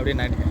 அப்படின்னு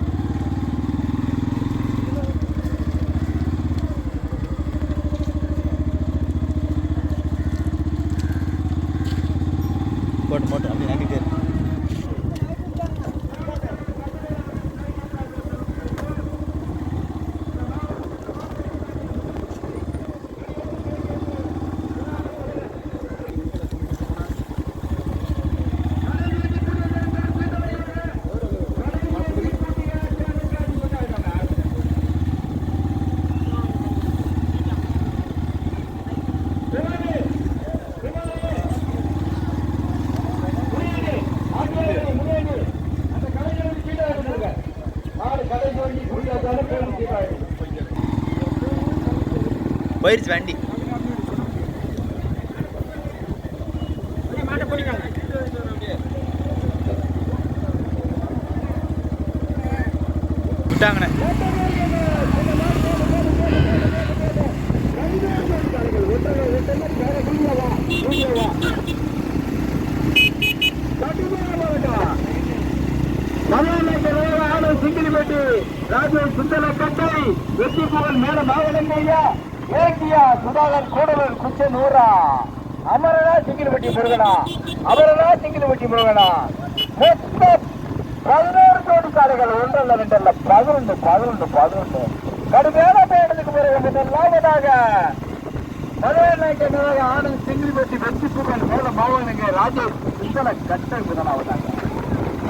போயிடுச்சு வண்டி. விட்டாங்கண்ணே. சிங்கிலிப்பட்டி ராஜேஷ் சுந்தர கட்டை வெற்றி புகழ் மேல மாவட்டங்கய்யா ஏக்கியா சுதாகர் கூடலூர் குச்சனூரா. அமரனா சிங்கிலிப்பட்டி முருகனா. அமரனா சிங்கிலிப்பட்டி முருகனா. மொத்தம் பதினோரு ஜோடி காலைகள் ஒன்றல்ல ரெண்டல்ல பதினொன்று பதினொன்று பதினொன்று கடுமையான பயணத்துக்கு பிறகு முதலாவதாக மதுரை ஆனந்த் சிங்கிலிப்பட்டி வெற்றி புகழ் மேல மாவட்டங்க ராஜேஷ் சுந்தர கட்டை முதலாவதாக.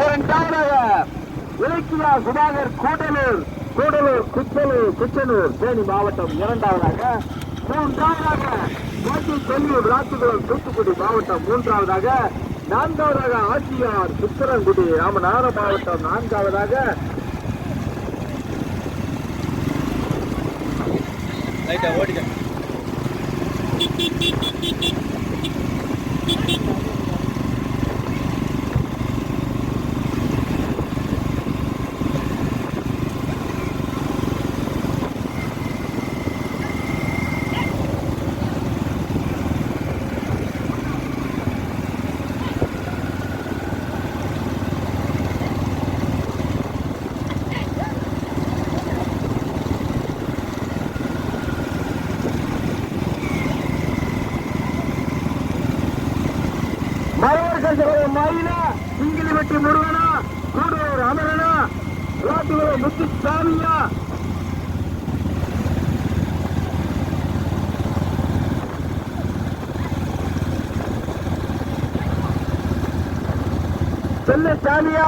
இரண்டாவதாக இலக்கியா சுதாகர் கூடலூர் கூடலூர் குச்சலூர் குச்சலூர் தேனி மாவட்டம் இரண்டாவதாக மூன்றாவதாக கோட்டி கொல்லூர் ராசிகுளம் தூத்துக்குடி மாவட்டம் மூன்றாவதாக நான்காவதாக ஆட்சியார் சுத்தரங்குடி ராமநாத மாவட்டம் நான்காவதாக. லைட்டாக ஓடிட்டேன் மரவர்கள் மயிலா சிங்கிலிவட்டி முருகனா கூடூர் அமரனா? ராட்டுவர முத்துசாமியா செல்ல சாமியா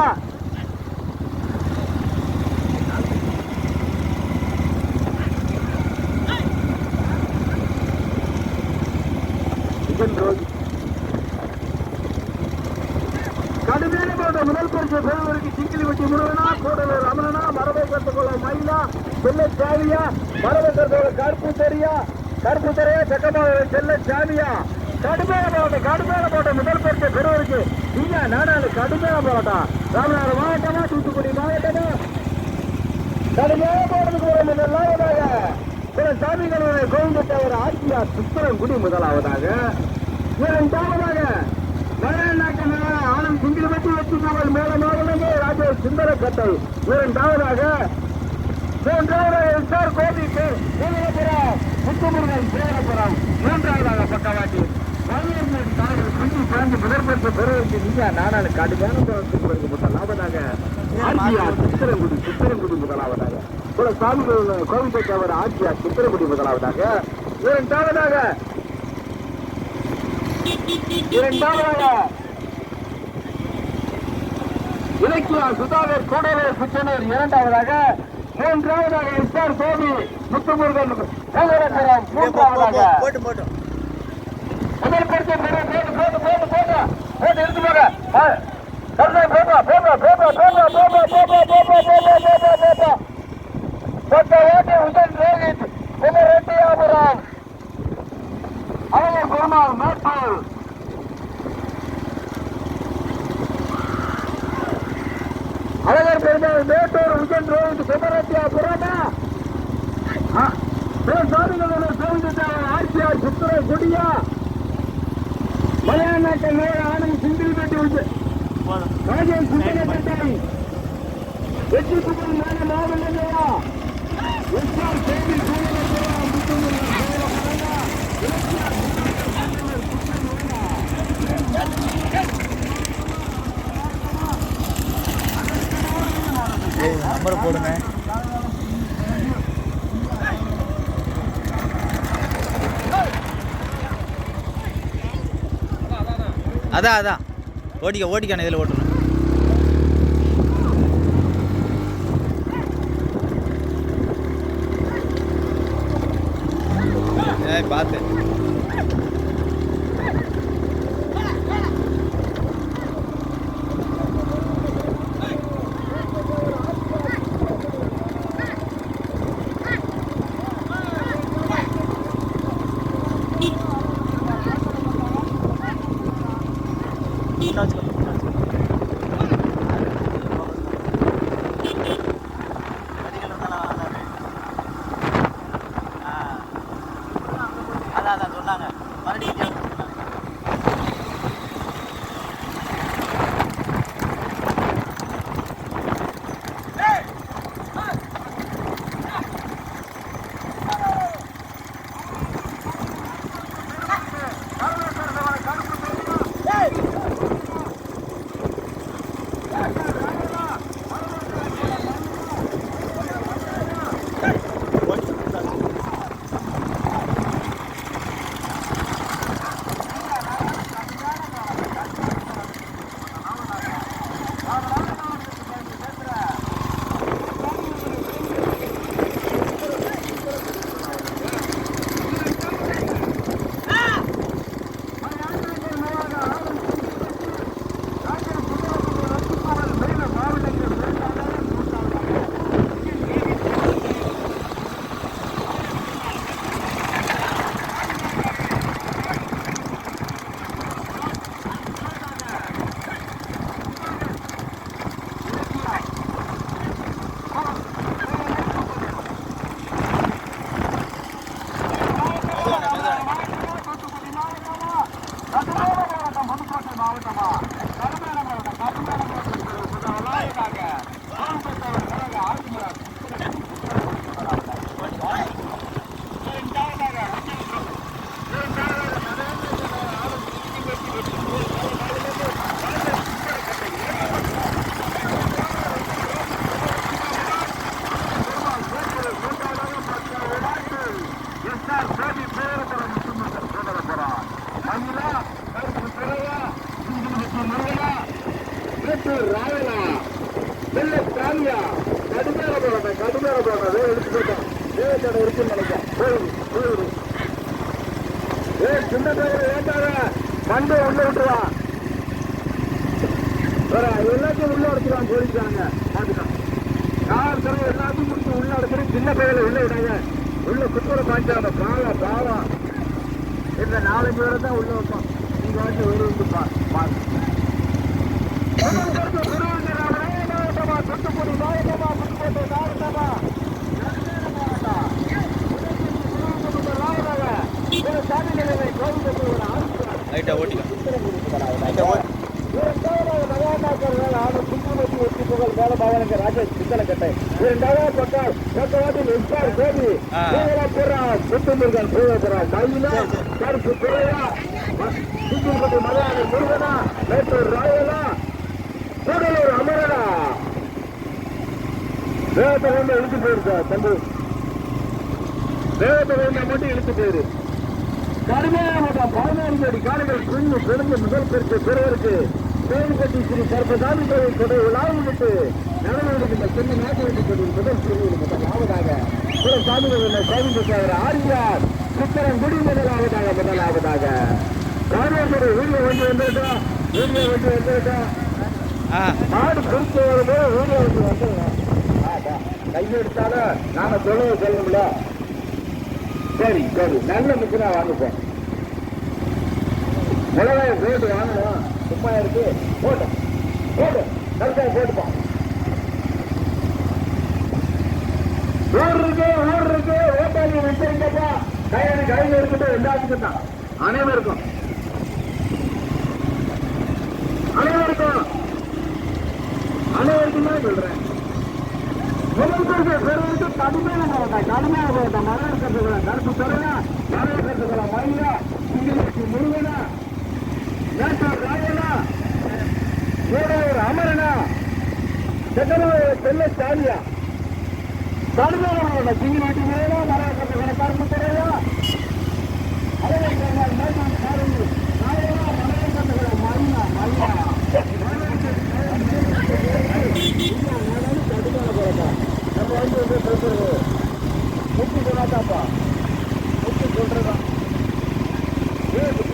கடுமையான முதல் பரிசு பெறுவதற்கு சிங்கிலி வெட்டி முருகனா கூடலூர் அமரனா மரபை கற்றுக்கொள்ள மயிலா செல்ல சாமியா மரபை கற்றுக்கொள்ள கருப்பு தெரியா கருப்பு தெரிய செக்கமாக செல்ல சாமியா கடுமையான போட்ட கடுமையான போட்ட முதல் பரிசு பெறுவதற்கு நீங்க நாடாளு கடுமையான போராட்டம். ராமநாதபுரம் மாவட்டமா தூத்துக்குடி மாவட்டமா? கடுமையான போட்டதுக்கு ஒரு முதலாவதாக சில சாமிகளுடைய கோவிந்தத்தவர் ஆட்சியார் சுத்தரங்குடி முதலாவதாக. இரண்டாவதாக வீரர்கள் சிங்கில்பட்டி வெற்றி புகழ் மேல மேலமே ராஜேஷ் சுந்தரக்கத்தை இரண்டாவதாக மூன்றாவதாக சார் சித்திரங்குடி சித்திரங்குடி முதலாவதாக. சாமி ஆட்சியார் சித்திரங்குடி முதலாவதாக. இரண்டாவதாக இரண்டாவதாக இலக்கியா சுதாகர் கூடலூர் சுச்சனூர் இரண்டாவதாக மூன்றாவதாக எஸ்ஆர் கோபி முத்துமுருகன் சேகரபுரம் மூன்றாவதாக போட்டு போட்டு முதல் பரிசு பெற போட்டு போட்டு போட்டு போட்டு போட்டு எடுத்து போக கருணை போப்பா போப்பா போப்பா போப்பா போப்பா போப்பா சொத்த ஓட்டி உதன் ரோஹித் குமரெட்டியாபுரம் அவங்க பெருமாள் மேட்டூர் அழகர் பெருமாள் மேட்டூர் உஜன் ரோடு சுப்பரத்தியா புறமா? ஆர்சிஆர் சுத்துரை குடியா? மலையாநாட்டை மேல ஆனந்த் சிங்கிள் பெட்டி உஜன் ராஜேஷ் சுந்தரப்பட்டாய் வெற்றி சுப்பரம் நான மாவட்டங்களையா எஸ்ஆர் செய்தி சூழலையா முத்துங்க நம்பரை போடுங்க அதான் அதான். ஓட்டிக்க ஓட்டிக்கான இதில் ஓட்டணும் ஏய் பார்த்து. இருக்குன்னு நினைக்கிறேன் ஏ சின்ன பேர் ஏட்டாத மண்டை உள்ள விட்டுருவா எல்லாத்தையும் உள்ள எடுத்துருவான் போலீஸ்காரங்க பாத்துக்கலாம் யார் தர எல்லாத்தையும் முடிச்சு உள்ள எடுத்துட்டு சின்ன பையில உள்ள விடாங்க உள்ள குத்துற பாய்ச்சாங்க பாவம் பாவம் இந்த நாலு பேரை தான் உள்ள வைப்போம் நீங்க வந்து ஒரு வந்துப்பா பாத்து தூத்துக்குடி மாவட்டமா புதுக்கோட்டை மாவட்டமா லைட்டாக ஓட்டிக்கலாம் அமரனா வேகத்தை வந்து இழுத்து போயிருக்கா தம்பி வேகத்தை வந்து மட்டும் இழுத்து போயிரு கடுமையான பதினாறு அடி காடுகள் குஞ்சு பிறந்து முதல் பெருக்கு பெறுவதற்கு கோவில்பட்டி ஸ்ரீ சர்பசாமி கோவில் கொடை விழாவில் விட்டு நடவடிக்கை சின்ன நாட்டு கொண்டு முதல் பிரிவில் முதல் ஆவதாக பிற சாமிகள் கோவிந்த சேகர ஆரியார் சித்திரங்குடி முதலாவதாக முதலாவதாக. ராமேஸ்வர வீடியோ வந்து வந்துருக்கா வீடியோ வந்து வந்துருக்கா மாடு குறித்து வரும்போது வீடியோ வந்து வந்துருக்கேன் கையெடுத்தாலும் நாம சொல்லுவது சொல்லணும்ல. சரி சரி. நல்ல மிஷினா வாங்கிப்போம் மிளகாய் போட்டு வாங்கணும். சும்மா இருக்கு. போட்டு. போட்டு. மிளகாய் போட்டுப்போம் ஊர் இருக்கு ஊர் இருக்கு. ஓட்டாளி வச்சிருக்கப்பா கையில் கையில் இருக்கட்டும் எல்லாத்துக்கும் தான். அனைவருக்கும். அனைவருக்கும். அனைவருக்கும் தான் சொல்றேன். பரிசு பெறுவதற்கு கடுமையான போராட்டம் கடுமையான போராட்டம் மரண கருத்துக்களை கருப்பு பெறனா மரண கருத்துக்களை மயிலா? சிங்கிலிக்கு முருகனா? மேட்டூர் ராயனா? மூடவர் அமரனா? செக்கனவர் செல்ல சாலியா கடுமையான போராட்டம் சிங்கிலிக்கு முருகனா கருப்பு அதே மேட்டூர் சாரதி ராயனா மரண கருத்துக்களை மயிலா மயிலா நம்ம வந்து வந்து சொல்றது முக்கிய சொல்லாதாப்பா முக்கிய சொல்றதான்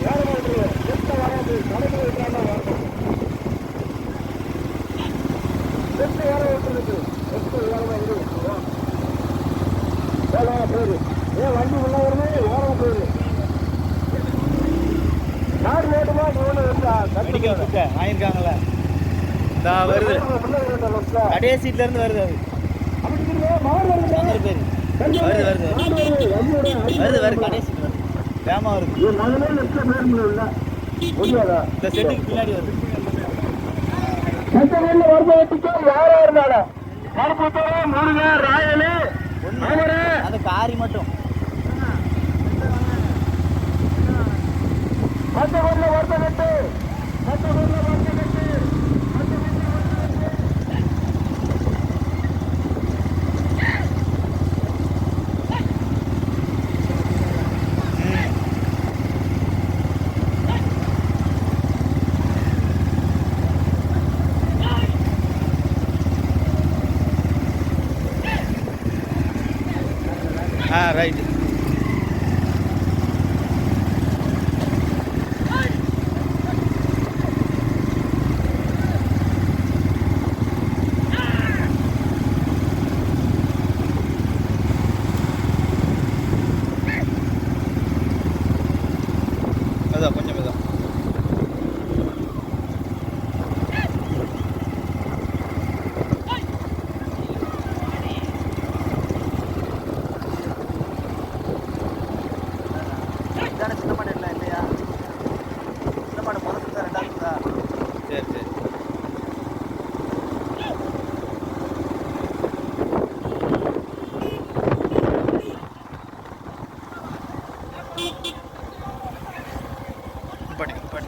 யாரும் வாழ்றது எத்த வராது கடைக்கு வைக்கிறாங்க வரணும் எத்த வேற ஓட்டுறது எத்த வேலை இருக்கு வேலை போயிரு ஏன் வண்டி உள்ள வருமே வேலை போயிரு நாடு ஓட்டுமா நீ ஒன்று மெடிக்கல் கிட்ட வாங்கியிருக்காங்கல்ல இதா வருது அடே சீட்ல இருந்து வருது அது பேர் வருது வருது வருது. வருது கடைசி சீட்ல வருது. வருது. இந்த செட்டுக்கு பின்னாடி வருது. யாரா அந்த காரி மட்டும். மற்ற ஊர்ல வருத்த மற்ற வருத்த கட்டு ஆ ரைட் அதான் கொஞ்சம் இதான் இதான சின்ன மாடு இல்லை இல்லையா சின்ன மாடு முதல்ல தான் ரெண்டாவது தான் சரி சரி படி படி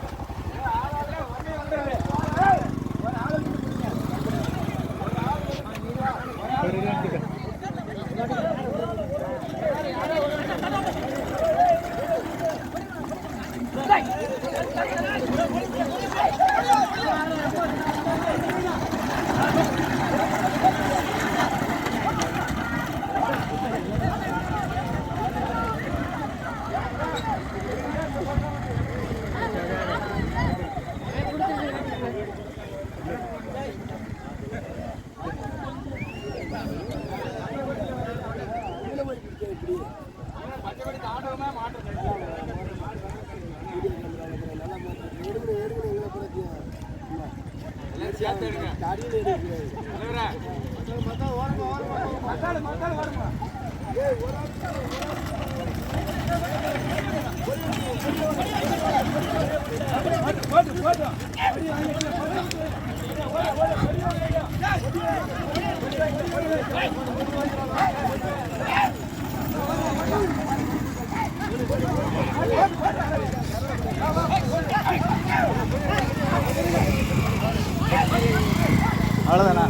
அவ்வளோதானா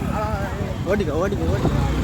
ஓட்டிக்கோ ஓட்டிக்கோ ஓட்டிக்கோ.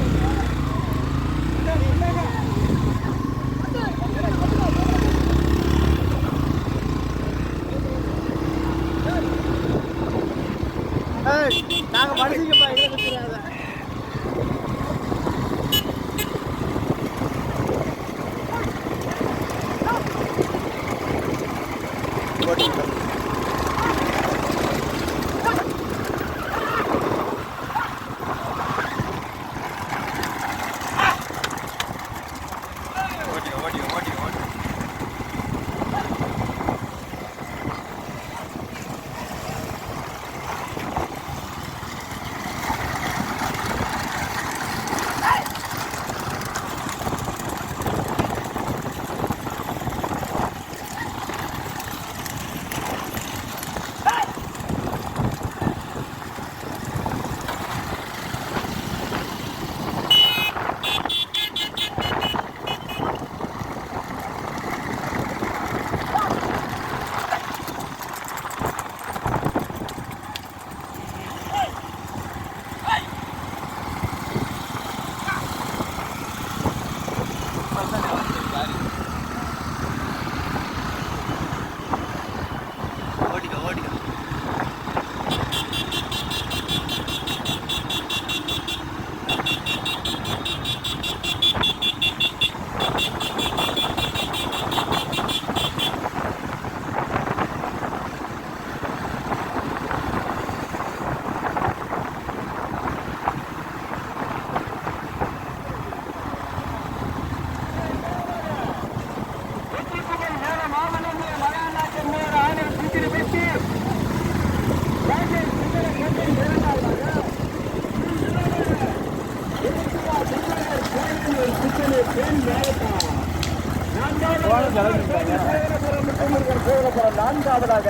நான்காவதாக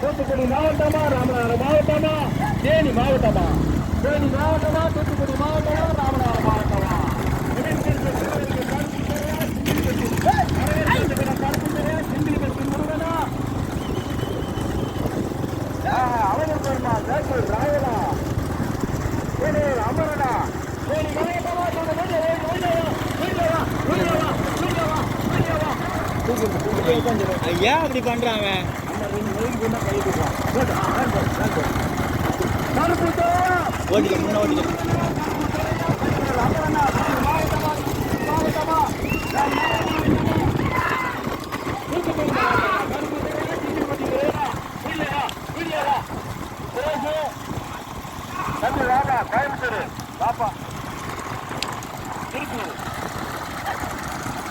தூத்துக்குடி மாவட்டமா ராமநாதபுரம் மாவட்டமா தேனி மாவட்டமா தேனி மாவட்டமா தூத்துக்குடி மாவட்டமா ராமநாதபுரம் மாவட்டமா அவர்கள் பெருமா ஜெயக்குள் ராயலா தேனி அமரனா தேனி மாவட்டமா தூத்துக்குடி ஏன் அப்படி பண்றாங்க. ஓட்டிக்க முன்ன ஓட்டிக்க பாப்பா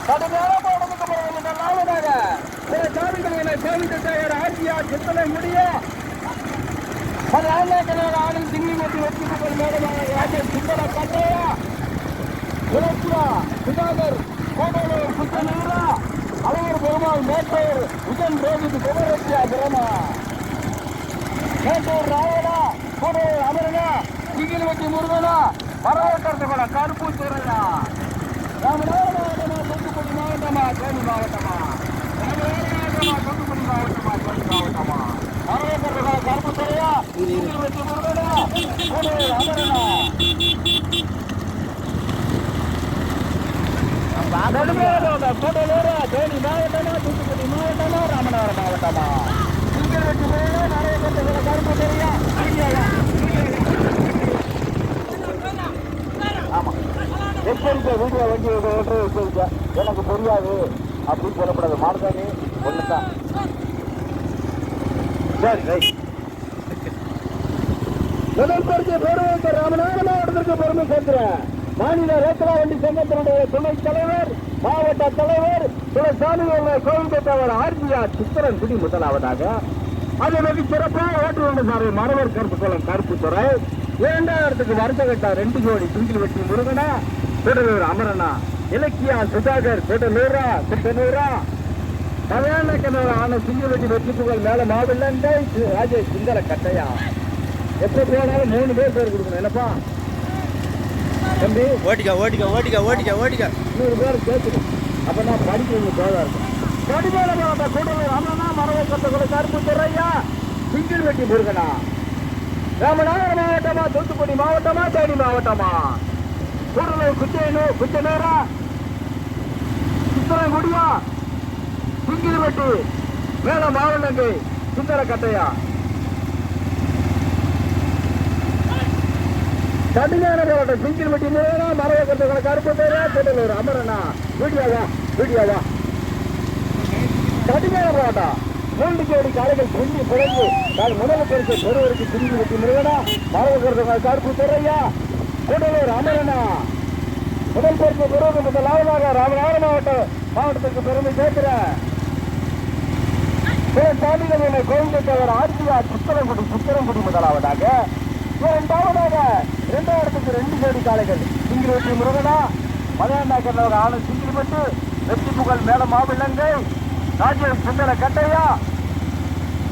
போராட்டத்துக்கு பிறகு இந்த நாளுடாக சில சாமிகளை சேமித்த சேகர் ஆட்சியா சித்தனை முடியும் அது ஆண்டாக்கனாக ஆளும் சிங்கி மத்தி வெற்றி புகழ் மேடமாக ராஜேஷ் சுந்தர கட்டையா இலக்கியா சுதாகர் கோடலூர் குத்தனூரா அழகர் பெருமாள் மேட்டூர் உதன் ரோஹித் குமரத்தியா பிரமா மேட்டூர் ராயனா கோடலூர் அமரனா சிங்கில்வட்டி முருகனா வரவேற்கிறதுக்கூட கருப்பு துறையா ராமநாதபுரம் மாவட்டமா தூத்துக்குடி மாவட்டமா தேனி மாவட்டம் ராமநாதபுரம் மாவட்டமா தூத்துக்குடி மாவட்டமா தேனி மாவட்டமா வரவேற்கிறதுக்கூட கருப்பு துறையா சிங்கில்வட்டி முருகனா கூடலூரா தேனி மாவட்டமா தூத்துக்குடி மாவட்டமா ராமநாதபுரம் மாவட்டமா கருப்பு ஆமா எச்சரிக்கை. வீடியோ வண்டி எனக்கு தெரியாது. அப்படின்னு சொல்லப்படாது. மாடுதானே ஒன்று தான் முதல் பரிசு பெறுவதற்கு ராமநாத மாவட்டத்திற்கு பெருமை சேர்க்கிறேன். மாநில ரேத்ரா வண்டி சங்கத்தினுடைய துணை தலைவர் மாவட்ட தலைவர் சில சாமிகள் கோவில் பெற்றவர் ஆர்ஜிஆர் சித்திரன் குடி முதலாவதாக. அது வெகு சிறப்பாக ஓட்டு வேண்டும் சார். மரவர் கருப்பு குளம் கருப்பு துறை. இரண்டாயிரத்துக்கு வருஷ கட்டா ரெண்டு ஜோடி துங்கில் வெட்டி முருகனா கூடலூர் அமரனா இலக்கியா சுதாகர் கூடலூரா குட்டனூரா கல்யாண கண்ணூர் ஆன சிங்கிள் வெட்டி வெற்றி புகழ் மேல மாவில்லண்டை ராஜேஷ் சுந்தர கட்டையா? எப்ப போனாலும் மூணு பேர் பேர் கொடுக்கணும். என்னப்பா? தம்பி? ஓட்டிக்க ஓட்டிக்க ஓட்டிக்க ஓட்டிக்க ஓட்டிக்க நூறு பேர் கேட்கணும் அப்ப நான் படிக்கிறது தேவை இருக்கும். கடுமையான மாவட்ட கூட்டணி அண்ணனா மரவை கட்டக்குள்ள கருப்பு துறையா சிங்கிள் வெட்டி முருகனா? ராமநாதபுரம் மாவட்டமா? தூத்துக்குடி மாவட்டமா? தேனி மாவட்டமா? கூடலூர் குச்சையனூர் குச்சனூரா? சித்திரங்குடியா? சிங்கிள் வெட்டி மேல மாவட்டங்கை சுந்தர கட்டையா கடுமையான போராட்டம் சிங்கிள் வெட்டி முருகனா மரவை கட்டக்குள்ள கருப்பு துறையா கூடலூர் அமரண்ணா வீடியோவா வீடியோவா கடுமையான போராட்டம் மூன்று கோடி காலைகள் குஞ்சு பிறகு நான் முதல் பரிசு பெறுவதற்கு சிங்கி வெட்டி முருகனா மரபு கருப்பு துறையா கூடலூர் அமரண்ணா. முதல் பரிசு பெறுவது முதலாவதாக ராமநாதபுரம் மாவட்டம் மாவட்டத்திற்கு பெருமை சேர்க்கிறேன் சில சாமிகளின் கோவிந்தவர் ஆட்சியார் புத்தரங்குடி புத்தரங்குடி முதலாவதாக. இரண்டாவதாக இரண்டாயிரத்துக்கு ரெண்டு கோடி காளைகள். சிங்கிள் வெட்டி முருகனா மலையாண்டாக்கர் ஆனந்த் சிங்கிள்பட்டு வெற்றி புகழ் மேல மாவில்லங்கை ராஜேஷ் சுந்தர கட்டையா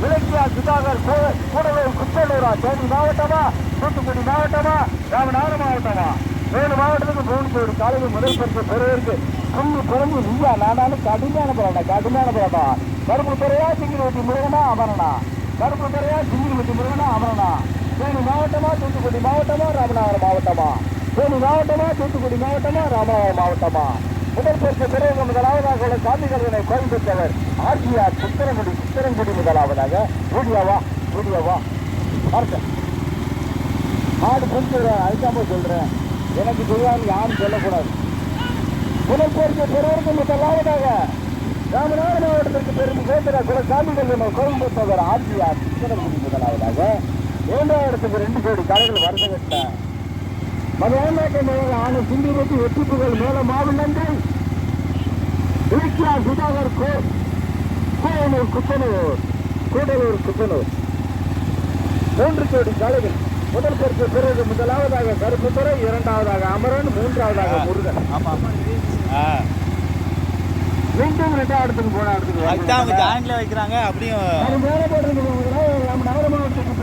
இலக்கியா சுதாகர் கூ- கூடலூர் குச்சலூரா தேனி மாவட்டமா தூத்துக்குடி மாவட்டமா ராமநாதபுரம் மாவட்டமா? ஏழு மாவட்டத்துக்கு மூணு கோடி காலையில் முதல் பரிசு பெறுவதற்கு கும்பி பிறந்து நீயா நானாலும் கடுமையான போராட்டம் கடுமையான போராட்டம் கருப்பு துறையா சிங்கிள் ஊட்டி முருகனா அமரனா கருப்பு துறையா சிங்கிள் ஊட்டி முருகனா அமரனா தேனி மாவட்டமா தூத்துக்குடி மாவட்டமா ராமநாதபுரம் மாவட்டமா? தேனி மாவட்டமா தூத்துக்குடி மாவட்டமா ராமநாதபுரம் மாவட்டமா? முதல் பரிசு பிறகு முதலாவதாக உள்ள சாமிகர்களை கோயில் பெற்றவர் ஆர்ஜிஆர் சித்திரங்குடி சித்திரங்குடி முதலாவதாக. வீடியோவா வீடியோவா பார்த்தேன் ஆடு கொஞ்சம் அதுக்காம சொல்றேன். எனக்கு தெரியாது யாரும் சொல்லக்கூடாது. முதல் பரிசு பெறுவதற்கு முதலாவதாக ராமநாத மாவட்டத்திற்கு பெரும் சேர்ந்த சில சாமிகள் கோயில் பெற்றவர் ஆட்சியார் சித்திரங்குடி முதலாவதாக இரண்டாயிரத்துக்கு ரெண்டு கோடி கடைகள் வருது கட்ட மதுராநாயக்க ஆணை சிந்தி வெட்டி வெற்றி புகழ் மேல மாவில்லந்தை இலக்கியா சுதாகர் கோ கோயனூர் குத்தனூர் கூடலூர் குத்தனூர் மூன்று கோடி கலைகள் முதல் பொறுப்பு பிறகு முதலாவதாக கருப்புத்துறை இரண்டாவதாக அமரன் மூன்றாவதாக முருகன். ஆமா ஆமா மீண்டும் ரெண்டாவது இடத்துக்கு போன இடத்துக்கு அதுதான் அவங்க ஜாயிண்ட்ல வைக்கிறாங்க அப்படியும் நம்ம நகர மாவட்டத்துக்கு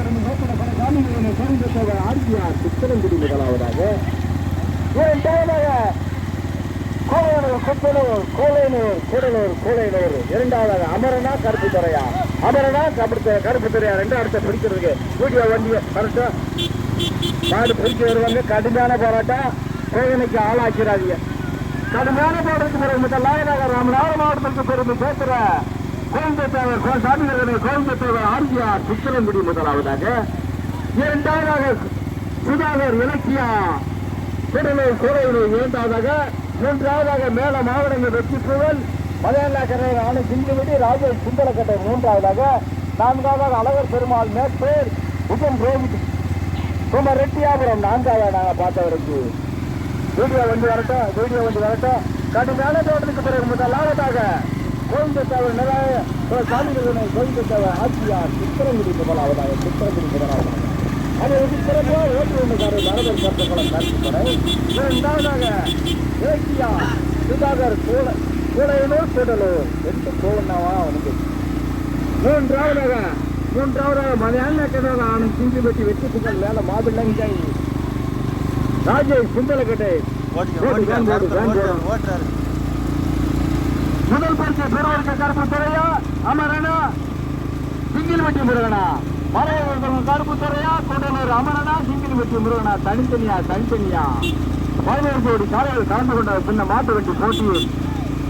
பல சாமிகளை கோயம்புத்தூர் ஆர்ஜிஆர் சித்திரங்குடி முதலாவதாக. இரண்டாவதாக கோவையனூர் கொத்தனூர் கோலையனூர் கூடலூர் கோலையனூர் இரண்டாவதாக அமரனா கருப்பு துறையா அமரனா கருப்பு கருப்பு துறையா ரெண்டு இடத்த பிடிக்கிறதுக்கு வீடியோ வண்டியை கரெக்டா மாடு பிடிக்க வருவாங்க கடுமையான போராட்டம். கோவிலுக்கு ஆளாக்கிறாதீங்க கடுமையான போராட்டத்துக்கு பிறகு மற்ற லாயநகர் ராமநாத மாவட்டத்திற்கு பெருமை பேசுகிற கோயம்புத்தேவர் கோ- சாமிகளுடைய கோயம்புத்தேவர் ஆர்ஜிஆர் சித்திரங்குடி முதலாவதாக இரண்டாவதாக சுதாகர் இலக்கியா கூடலூர் கோவையில் இரண்டாவதாக மூன்றாவதாக மேல மாவட்டங்கள் வெற்றி புகழ் மலையாளக்கரை ஆணை சிந்துவிடி ராஜேஷ் சுந்தரக்கட்டை மூன்றாவதாக நான்காவதாக அழகர் பெருமாள் மேற்பேர் உபம் ரோஹித் குமர் ரெட்டியாபுரம் நான்காவதாக நாங்கள் பார்த்தவருக்கு வீடியோ வந்து வரட்டும் வீடியோ வந்து வரட்டும். கடுமையான தோட்டத்துக்கு பிறகு முதல் லாபத்தாக கோயம்புத்தேவர் நிலைய சாமிகளை கோயம்புத்தேவர் ஆட்சியார் சித்திரங்குடி முதலாவதாக சித்திரங்குடி முதலாவதாக அதை வந்து சிறப்பாக ஓட்டு ஒன்றுக்காரர் வரதர் கருத்துக்களம் கருத்துப்படை இரண்டாவதாக ஏசியா சுதாகர் கூட கூடையனூர் கூடலூர் ரெண்டு கோவண்ணாவா அவனுக்கு மூன்றாவதாக மூன்றாவதாக மலையாள கதவை ஆனந்த் சிங்கி வெட்டி வெற்றி புகழ் வேலை மாபிள்ளங்கை ராஜேஷ். ஓட்டுறாரு முதல் பரிசு பெறுவதற்கு கருப்பு துறையா அமரனா? சிங்கிள் வெட்டி முருகனா. மலையவர்கள் கருப்பு துறையா கூடலூர் அமரனா சிங்கிள் வெட்டி முருகனா. தனித்தனியா தனித்தனியா. பதினேழு கோடி காலையில் கலந்து கொண்ட பின்ன மாட்டு வெட்டி போட்டியில்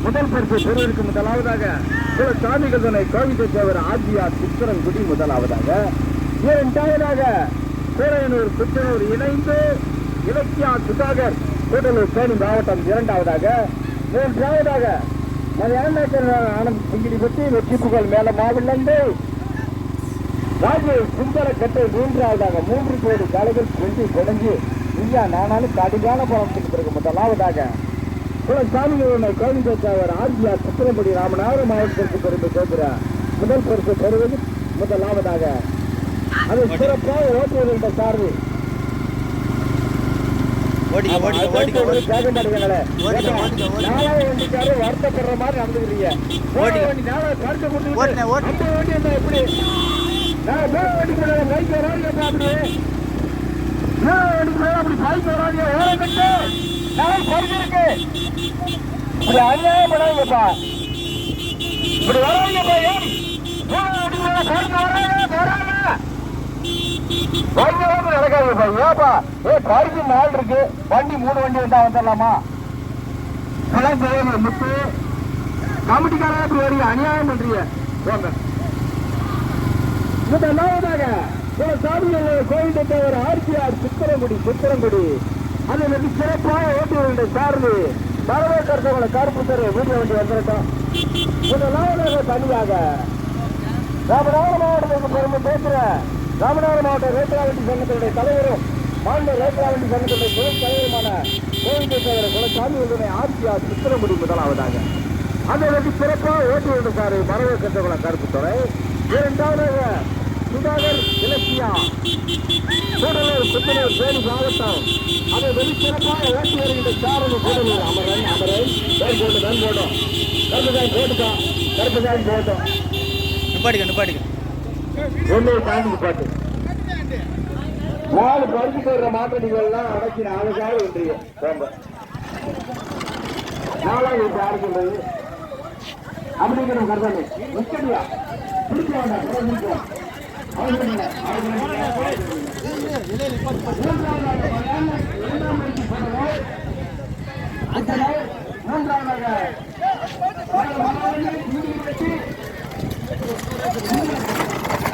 முதல் பரிசு பெறுவதற்கு முதலாவதாக சில சாமிகள் துணை கோவிந்த தேவர் ஆஜியார் சித்திரங்குடி முதலாவதாக. இரண்டாவதாக சூரையனூர் புத்தனூர் இணைந்து இலக்கியா சுதாகர் கூடலூர் தேனி மாவட்டம் இரண்டாவதாக. மூன்றாவதாக மலையாளக்கர் ஆனந்த் சிங்கிடி பற்றி வெற்றி புகழ் மேல மாவிலிருந்து ராஜேஷ் சுந்தர கட்டை மூன்றாவதாக மூன்று கோடி காலைகள் கொண்டு தொடங்கி இந்தியா நானாலும் கடுமையான பணத்துக்கு பிறகு முதலாவதாக. குலசாமிகளுடைய கோவிந்தேவர் ஆர்ஜிஆர் சித்திரப்படி ராமநாதபுரம் மாவட்டத்திற்கு பெருமை சேர்க்கிறார் முதல் பரிசு பெறுவது முதலாவதாக. அது சிறப்பாக ஓட்டுவது சார்பு ஓட்டிக்க ஓட்டிக்க ஓட்டிக்க ஓட்டிக்க கேட்க மாட்டேங்கிறாங்களே. ஓடிக்க, ஓடிக்க, ஓடிக்க. நாலாவது வண்டிக்காரு வருத்தப்படுற மாதிரி நடந்துக்கிறீங்க. எப்படி? நான் மூணாவது வண்டிக்கு மேல பைக் வராதீங்க பாத்துட்டு. மூணாவது வண்டிக்கு மேல அப்படி பைக் வராதீங்க, ஓரம் கட்டு. இப்படி அநியாயம் பண்ணாதீங்கப்பா. இப்படி ஏன்? வண்டிக்கு மேல வராதீங்க. பயங்கரமா நடக்காதுப்பா ஏப்பா? ஏ பரிசு நாள் இருக்கு. வண்டி மூணு வண்டி வந்தா வந்துடலாமா முத்து. கமிட்டிக்காரா இப்படி வரீங்க அநியாயம் பண்றீங்க. போங்க. முதலாவதாக சில சாமிகள் கோயில் தேவர் ஆர்சிஆர் சித்திரங்குடி சித்திரங்குடி. அதை மிக சிறப்பாக ஓட்டி வருகின்ற சார்பு வரவேற்கிறவங்களை கருப்பு தர வீட்டு வண்டி வந்துடட்டும் முதலாவதாக தனியாக. ராமநாதபுரம் மாவட்டத்துக்கு பெருமை பேசுற ராமநாதபுரம் மாவட்ட ரேட்ராவண்டி சங்கத்தினுடைய தலைவரும் மாநில ரேட்ராவண்டி சங்கத்தினுடைய துணை தலைவருமான கோவிந்தேஸ்வரர் குலசாமி உடனே ஆட்சியார் சித்திரமுடி முதலாவதாக. அதை வந்து சிறப்பாக ஓட்டி வந்திருக்காரு வரவேற்கிறவங்களை கருப்பு துறை. இரண்டாவதாக சுதாகர் இலக்கியா. கூடலூர் புத்தனூர் பேரு மாவட்டம். அதை வெளி சிறப்பாக ஓட்டி வருகின்ற சாரணி கூடலூர் அமரன் அமரன். வேன் போட்டு வேன் போட்டோம் கருப்புசாமி போட்டுட்டான் கருப்புசாமி போட்டோம் நிப்பாட்டிக்க நிப்பாட்டிக்க ஒன்னே தாண்டி பாட்டு. நாலு பறிச்சுட்டு வர்ற மாற்றடிகள்லாம் அடக்கி நாளுக்காக ஒன்றிய ரொம்ப. நாலாவது இப்ப யாரு அப்படிங்கிற கருதானே முக்கியா பிடிக்க வேண்டாம் பிறகு நிற்கும். மூன்றாவதாக